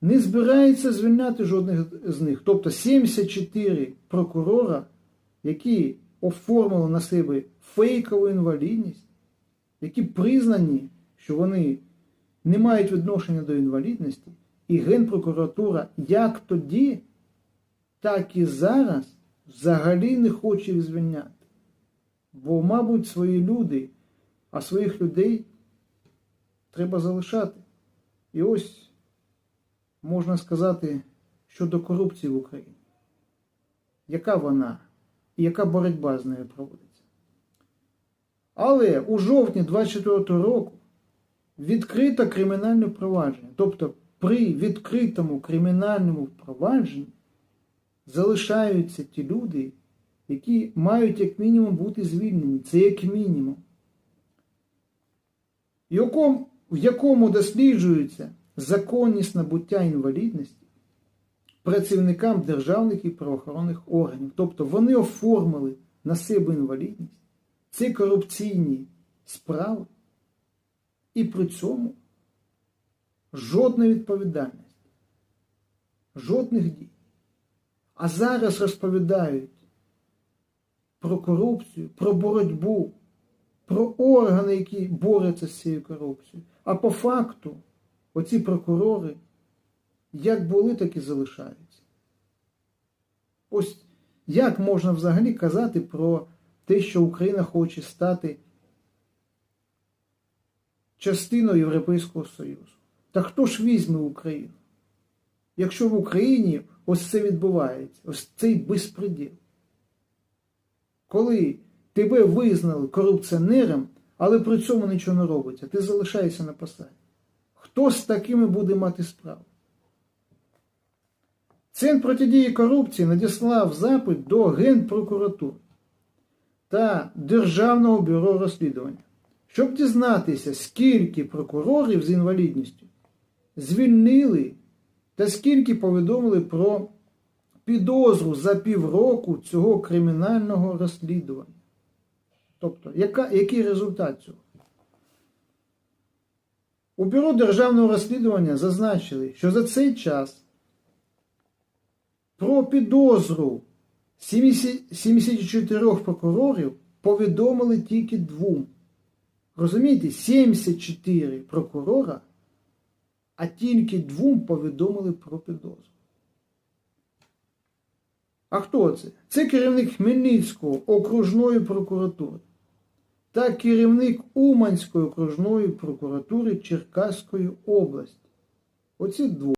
не збирається звільняти жодних з них. Тобто 74 прокурора, які оформили на себе фейкову інвалідність, які признані, що вони не мають відношення до інвалідності, і Генпрокуратура як тоді, так і зараз взагалі не хоче їх звільняти. Бо, мабуть, свої люди, а своїх людей треба залишати. І ось можна сказати щодо корупції в Україні. Яка вона і яка боротьба з нею проводиться? Але у жовтні 24 року відкрито кримінальне провадження. Тобто при відкритому кримінальному провадженні залишаються ті люди, які мають як мінімум бути звільнені. Це як мінімум. В якому досліджується законність набуття інвалідності працівникам державних і правоохоронних органів. Тобто вони оформили на себе інвалідність. Це корупційні справи. І при цьому жодна відповідальність, жодних дій. А зараз розповідають про корупцію, про боротьбу, про органи, які борються з цією корупцією. А по факту оці прокурори як були, так і залишаються. Ось як можна взагалі казати про те, що Україна хоче стати частиною Європейського Союзу? Та хто ж візьме Україну? Якщо в Україні ось це відбувається, ось цей безпреділ. Коли тебе визнали корупціонером, але при цьому нічого не робиться, ти залишаєшся на посаді. Хто з такими буде мати справу? Центр протидії корупції надіслав запит до Генпрокуратури та Державного бюро розслідування, щоб дізнатися, скільки прокурорів з інвалідністю звільнили та скільки повідомили про підозру за півроку цього кримінального розслідування. Тобто, яка, який результат цього? У Бюро державного розслідування зазначили, що за цей час про підозру 70 74 прокурорів повідомили тільки двом. Розумієте, 74 прокурора, а тільки двом повідомили про підозру. А хто це? Це керівник Хмельницького окружної прокуратури та керівник Уманської окружної прокуратури Черкаської області. Оці двоє.